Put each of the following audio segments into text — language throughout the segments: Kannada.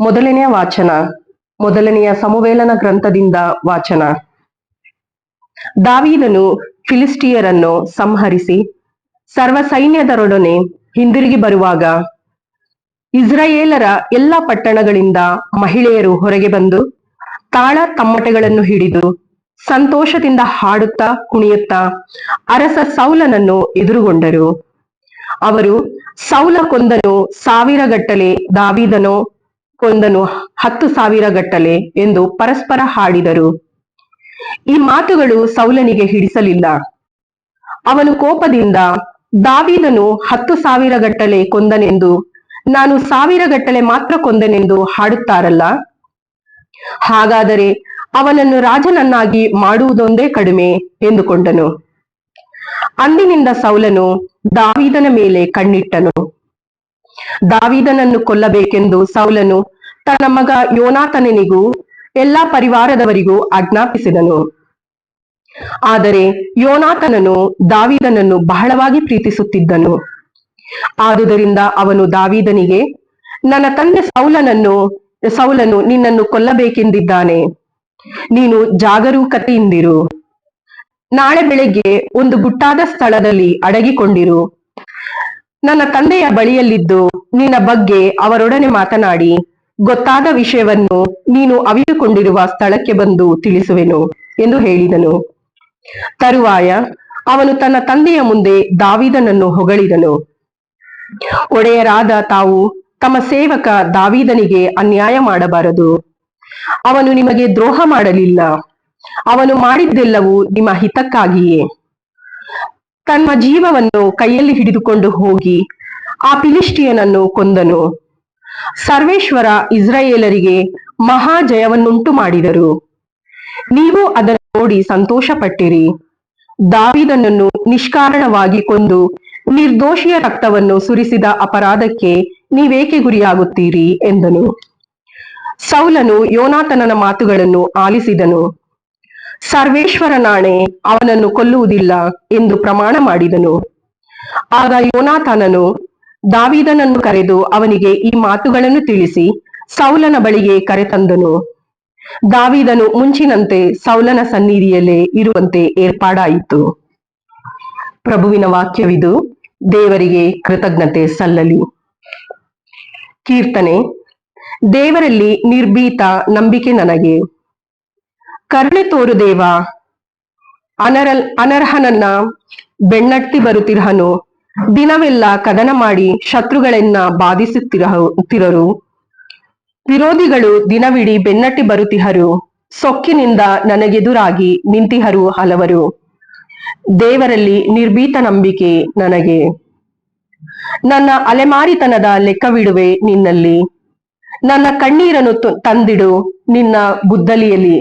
ಮೊದಲನೆಯ ವಾಚನ, ಮೊದಲನೆಯ ಸಮವೇಲನ ಗ್ರಂಥದಿಂದ ವಾಚನ. ದಾವೀದನು ಫಿಲಿಸ್ಟಿಯರನ್ನು ಸಂಹರಿಸಿ ಸರ್ವ ಸೈನ್ಯದರೊಡನೆ ಹಿಂದಿರುಗಿ ಬರುವಾಗ ಇಸ್ರಾಯೇಲರ ಎಲ್ಲ ಪಟ್ಟಣಗಳಿಂದ ಮಹಿಳೆಯರು ಹೊರಗೆ ಬಂದು ತಾಳ ತಮ್ಮಟೆಗಳನ್ನು ಹಿಡಿದು ಸಂತೋಷದಿಂದ ಹಾಡುತ್ತಾ ಕುಣಿಯುತ್ತಾ ಅರಸ ಸೌಲನನ್ನು ಎದುರುಗೊಂಡರು. ಅವರು ಸೌಲ ಕೊಂದನು ಸಾವಿರಗಟ್ಟಲೆ ಗಟ್ಟಲೆ ದಾವೀದನು ಕೊಂದನು ಹತ್ತು ಸಾವಿರ ಗಟ್ಟಲೆ ಎಂದು ಪರಸ್ಪರ ಹಾಡಿದರು. ಈ ಮಾತುಗಳು ಸೌಲನಿಗೆ ಹಿಡಿಸಲಿಲ್ಲ. ಅವನು ಕೋಪದಿಂದ, ದಾವಿದನು ಹತ್ತು ಸಾವಿರ ಗಟ್ಟಲೆ ಕೊಂದನೆಂದು, ನಾನು ಸಾವಿರ ಗಟ್ಟಲೆ ಮಾತ್ರ ಕೊಂದನೆಂದು ಹಾಡುತ್ತಾರಲ್ಲ? ಹಾಗಾದರೆ ಅವನನ್ನು ರಾಜನನ್ನಾಗಿ ಮಾಡುವುದೊಂದೇ ಕಡಿಮೆ, ಎಂದುಕೊಂಡನು. ಅಂದಿನಿಂದ ಸೌಲನು ದಾವಿದನ ಮೇಲೆ ಕಣ್ಣಿಟ್ಟನು. ದಾವಿದನನ್ನು ಕೊಲ್ಲಬೇಕೆಂದು ಸೌಲನು ತನ್ನ ಮಗ ಯೋನಾತನನಿಗೂ ಎಲ್ಲಾ ಪರಿವಾರದವರಿಗೂ ಆಜ್ಞಾಪಿಸಿದನು. ಆದರೆ ಯೋನಾತನನು ದಾವಿದನನ್ನು ಬಹಳವಾಗಿ ಪ್ರೀತಿಸುತ್ತಿದ್ದನು. ಆದುದರಿಂದ ಅವನು ದಾವಿದನಿಗೆ, ನನ್ನ ತಂದೆ ಸೌಲನನ್ನು, ಸೌಲನು ನಿನ್ನನ್ನು ಕೊಲ್ಲಬೇಕೆಂದಿದ್ದಾನೆ. ನೀನು ಜಾಗರೂಕತೆಯಿಂದಿರು. ನಾಳೆ ಬೆಳಗ್ಗೆ ಒಂದು ಗುಟ್ಟಾದ ಸ್ಥಳದಲ್ಲಿ ಅಡಗಿಕೊಂಡಿರು. ನನ್ನ ತಂದೆಯ ಬಳಿಯಲ್ಲಿದ್ದು ನಿನ್ನ ಬಗ್ಗೆ ಅವರೊಡನೆ ಮಾತನಾಡಿ. ಗೊತ್ತಾದ ವಿಷಯವನ್ನು ನೀನು ಅವಿದುಕೊಂಡಿರುವ ಸ್ಥಳಕ್ಕೆ ಬಂದು ತಿಳಿಸುವೆನು ಎಂದು ಹೇಳಿದನು. ತರುವಾಯ ಅವನು ತನ್ನ ತಂದೆಯ ಮುಂದೆ ದಾವಿದನನ್ನು ಹೊಗಳಿದನು. ಒಡೆಯರಾದ ತಾವು ತಮ್ಮ ಸೇವಕ ದಾವಿದನಿಗೆ ಅನ್ಯಾಯ ಮಾಡಬಾರದು. ಅವನು ನಿಮಗೆ ದ್ರೋಹ ಮಾಡಲಿಲ್ಲ. ಅವನು ಮಾಡಿದ್ದೆಲ್ಲವೂ ನಿಮ್ಮ ಹಿತಕ್ಕಾಗಿಯೇ. ತನ್ನ ಜೀವವನ್ನು ಕೈಯಲ್ಲಿ ಹಿಡಿದುಕೊಂಡು ಹೋಗಿ ಆ ಪಿಲಿಷ್ಟಿಯನನ್ನು ಕೊಂದನು. ಸರ್ವೇಶ್ವರ ಇಸ್ರಾಯೇಲರಿಗೆ ಮಹಾ ಜಯವನ್ನುಂಟು ಮಾಡಿದರು. ನೀವು ಅದನ್ನು ನೋಡಿ ಸಂತೋಷಪಟ್ಟಿರಿ. ದಾವಿದನನ್ನು ನಿಷ್ಕಾರಣವಾಗಿ ಕೊಂದು ನಿರ್ದೋಷಿಯ ರಕ್ತವನ್ನು ಸುರಿಸಿದ ಅಪರಾಧಕ್ಕೆ ನೀವೇಕೆ ಗುರಿಯಾಗುತ್ತೀರಿ ಎಂದನು. ಸೌಲನು ಯೋನಾತನನ ಮಾತುಗಳನ್ನು ಆಲಿಸಿದನು. ಸರ್ವೇಶ್ವರ ನಾಣೆ ಅವನನ್ನು ಕೊಲ್ಲುವುದಿಲ್ಲ ಎಂದು ಪ್ರಮಾಣ ಮಾಡಿದನು. ಆಗ ಯೋನಾಥನನು ದಾವೀದನನ್ನು ಕರೆದು ಅವನಿಗೆ ಈ ಮಾತುಗಳನ್ನು ತಿಳಿಸಿ, ಸೌಲನ ಬಳಿಗೆ ಕರೆತಂದನು. ದಾವೀದನು ಮುಂಚಿನಂತೆ ಸೌಲನ ಸನ್ನಿಧಿಯಲ್ಲೇ ಇರುವಂತೆ ಏರ್ಪಾಡಾಯಿತು. ಪ್ರಭುವಿನ ವಾಕ್ಯವಿದು, ದೇವರಿಗೆ ಕೃತಜ್ಞತೆ ಸಲ್ಲಲಿ. ಕೀರ್ತನೆ, ದೇವರಲ್ಲಿ ನಿರ್ಭೀತ ನಂಬಿಕೆ ನನಗೆ. ಕರುಣೆ ತೋರು ದೇವ, ಅನರಲ್, ಅನರ್ಹನನ್ನ ಬೆಣ್ಣಟ್ಟಿ ಬರುತ್ತಿರಹನು. ದಿನವೆಲ್ಲ ಕದನ ಮಾಡಿ ಶತ್ರುಗಳನ್ನ ಬಾಧಿಸುತ್ತಿರುತ್ತಿರರು ವಿರೋಧಿಗಳು ದಿನವಿಡೀ ಬೆನ್ನಟ್ಟಿ ಬರುತ್ತಿಹರು. ಸೊಕ್ಕಿನಿಂದ ನನಗೆದುರಾಗಿ ನಿಂತಿಹರು ಹಲವರು. ದೇವರಲ್ಲಿ ನಿರ್ಭೀತ ನಂಬಿಕೆ ನನಗೆ. ನನ್ನ ಅಲೆಮಾರಿತನದ ಲೆಕ್ಕವಿಡುವೆ ನಿನ್ನಲ್ಲಿ. ನನ್ನ ಕಣ್ಣೀರನ್ನು ತಂದಿಡು ನಿನ್ನ ಬುದ್ದಲಿಯಲ್ಲಿ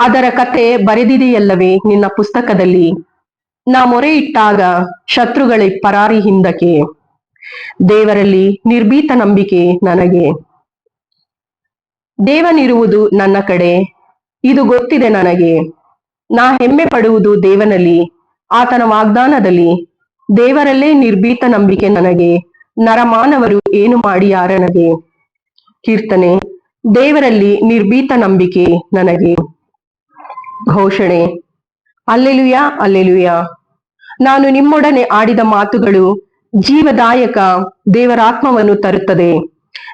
ಅದರ ಕತೆ ಬರೆದಿದೆಯಲ್ಲವೇ ನಿನ್ನ ಪುಸ್ತಕದಲ್ಲಿ. ನಾ ಮೊರೆ ಇಟ್ಟಾಗ ಶತ್ರುಗಳೇ ಪರಾರಿ ಹಿಂದಕ್ಕೆ. ದೇವರಲ್ಲಿ ನಿರ್ಭೀತ ನಂಬಿಕೆ ನನಗೆ. ದೇವನಿರುವುದು ನನ್ನ ಕಡೆ, ಇದು ಗೊತ್ತಿದೆ ನನಗೆ. ನಾ ಹೆಮ್ಮೆ ಪಡುವುದು ದೇವನಲ್ಲಿ, ಆತನ ವಾಗ್ದಾನದಲ್ಲಿ. ದೇವರಲ್ಲೇ ನಿರ್ಭೀತ ನಂಬಿಕೆ ನನಗೆ, ನರಮಾನವರು ಏನು ಮಾಡಿಯಾರನಗೆ ಕೀರ್ತನೆ, ದೇವರಲ್ಲಿ ನಿರ್ಭೀತ ನಂಬಿಕೆ ನನಗೆ. ಘೋಷಣೆ ಅಲ್ಲೆಲುಯ ಅಲ್ಲೆಲುಯ. ನಾನು ನಿಮ್ಮೊಡನೆ ಆಡಿದ ಮಾತುಗಳು ಜೀವದಾಯಕ ದೇವರಾತ್ಮವನ್ನು ತರುತ್ತದೆ.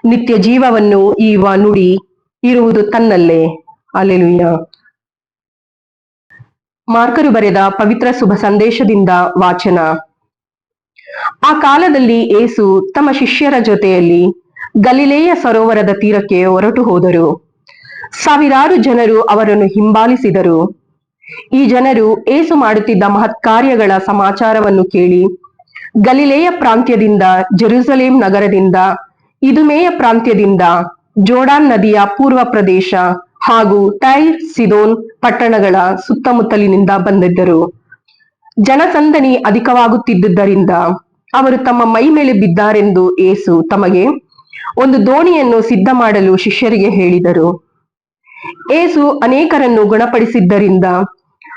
ನಿತ್ಯ ಜೀವವನ್ನು ಈವ ನುಡಿ ಇರುವುದು ತನ್ನಲ್ಲೇ. ಅಲ್ಲೆಲುಯ್ಯ ಮಾರ್ಕರು ಬರೆದ ಪವಿತ್ರ ಶುಭ ಸಂದೇಶದಿಂದ ವಾಚನ. ಆ ಕಾಲದಲ್ಲಿ ಏಸು ತಮ್ಮ ಶಿಷ್ಯರ ಜೊತೆಯಲ್ಲಿ ಗಲಿಲೇಯ ಸರೋವರದ ತೀರಕ್ಕೆ ಹೊರಟು ಹೋದರು. ಸಾವಿರಾರು ಜನರು ಅವರನ್ನು ಹಿಂಬಾಲಿಸಿದರು. ಈ ಜನರು ಏಸು ಮಾಡುತ್ತಿದ್ದ ಮಹತ್ ಕಾರ್ಯಗಳ ಸಮಾಚಾರವನ್ನು ಕೇಳಿ, ಗಲಿಲೇಯ ಪ್ರಾಂತ್ಯದಿಂದ ಜೆರುಸಲೇಂ ನಗರದಿಂದ, ಇದುಮೇಯ ಪ್ರಾಂತ್ಯದಿಂದ ಜೋಡಾನ್ ನದಿಯ ಪೂರ್ವ ಪ್ರದೇಶ ಹಾಗೂ ಟೈರ್ ಸಿದೋನ್ ಪಟ್ಟಣಗಳ ಸುತ್ತಮುತ್ತಲಿನಿಂದ ಬಂದಿದ್ದರು. ಜನಸಂದಣಿ ಅಧಿಕವಾಗುತ್ತಿದ್ದುದರಿಂದ ಅವರು ತಮ್ಮ ಮೈ ಮೇಲೆ ಬಿದ್ದಾರೆಂದು ಏಸು ತಮಗೆ ಒಂದು ದೋಣಿಯನ್ನು ಸಿದ್ಧ ಮಾಡಲು ಶಿಷ್ಯರಿಗೆ ಹೇಳಿದರು. ಏಸು ಅನೇಕರನ್ನು ಗುಣಪಡಿಸಿದ್ದರಿಂದ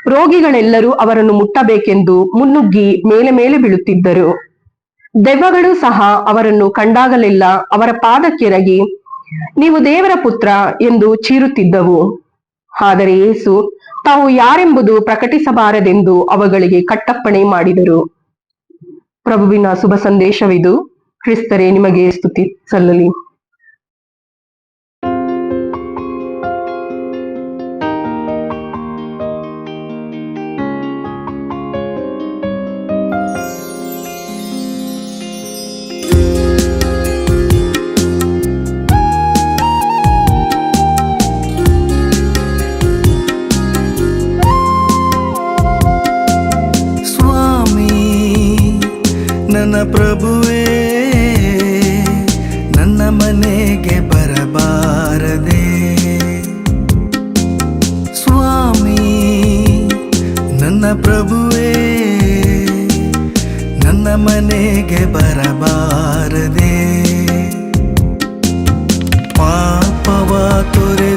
ರೋಗಿಗಳೆಲ್ಲರೂ ಅವರನ್ನು ಮುಟ್ಟಬೇಕೆಂದು ಮುನ್ನುಗ್ಗಿ ಮೇಲೆ ಮೇಲೆ ಬೀಳುತ್ತಿದ್ದರು. ದೆವ್ವಗಳು ಸಹ ಅವರನ್ನು ಕಂಡಾಗಲೆಲ್ಲ ಅವರ ಪಾದಕ್ಕೆರಗಿ, ನೀವು ದೇವರ ಪುತ್ರ ಎಂದು ಚೀರುತ್ತಿದ್ದವು. ಆದರೆ ಯೇಸು, ತಾವು ಯಾರೆಂಬುದು ಪ್ರಕಟಿಸಬಾರದೆಂದು ಅವುಗಳಿಗೆ ಕಟ್ಟಪ್ಪಣೆ ಮಾಡಿದರು. ಪ್ರಭುವಿನ ಶುಭ ಸಂದೇಶವಿದು. ಕ್ರಿಸ್ತರೇ, ನಿಮಗೆ ಸ್ತುತಿ ಸಲ್ಲಲಿ. ನನ್ನ ಪ್ರಭುವೇ ನನ್ನ ಮನೆಗೆ ಬರಬಾರದೆ. ಸ್ವಾಮಿ ನನ್ನ ಪ್ರಭುವೇ ನನ್ನ ಮನೆಗೆ ಬರಬಾರದೆ. ಪಾಪವ ತೊರೆದು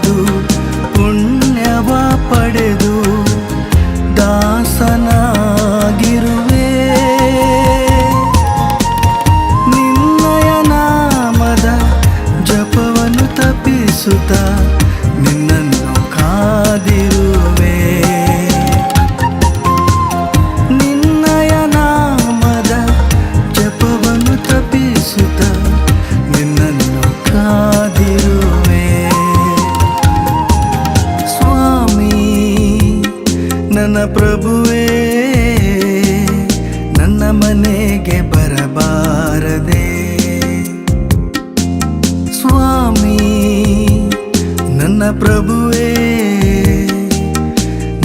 ನನ್ನ ಪ್ರಭುವೇ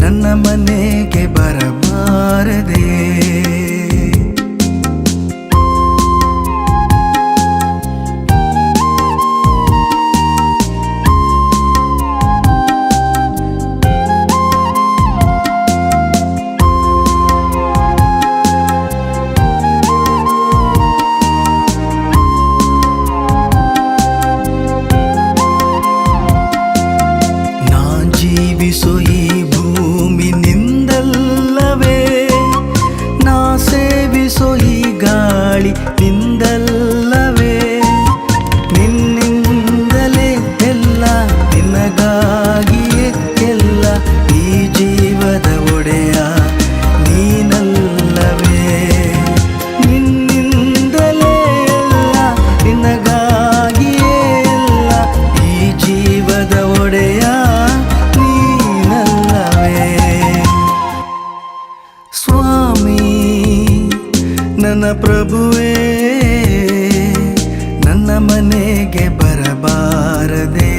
ನನ್ನ ಮನೆಗೆ ಬರಬಾರದೆ. ಪ್ರಭುವೇ ನನ್ನ ಮನೆಗೆ ಬರಬಾರದೆ.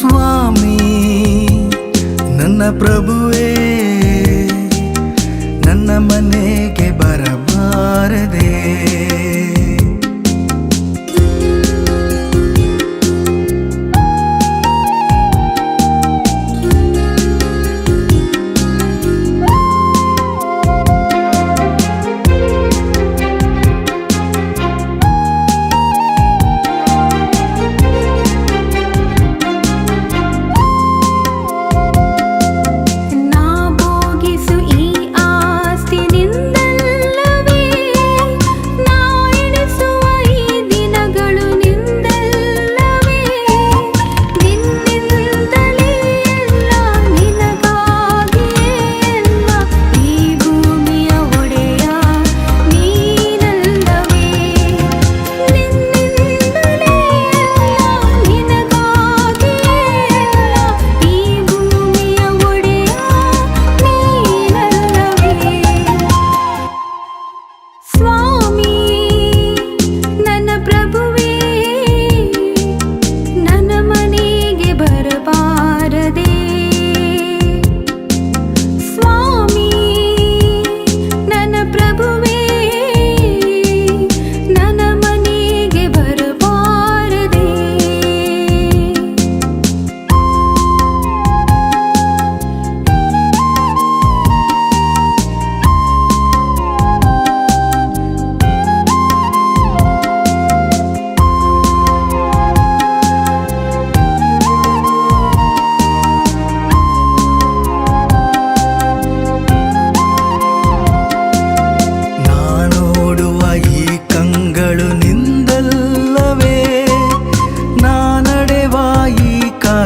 ಸ್ವಾಮಿ ನನ್ನ ಪ್ರಭುವೇ ನನ್ನ ಮನೆಗೆ ಬರಬಾರದೆ.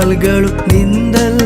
കാൽകളും നീന്തൽ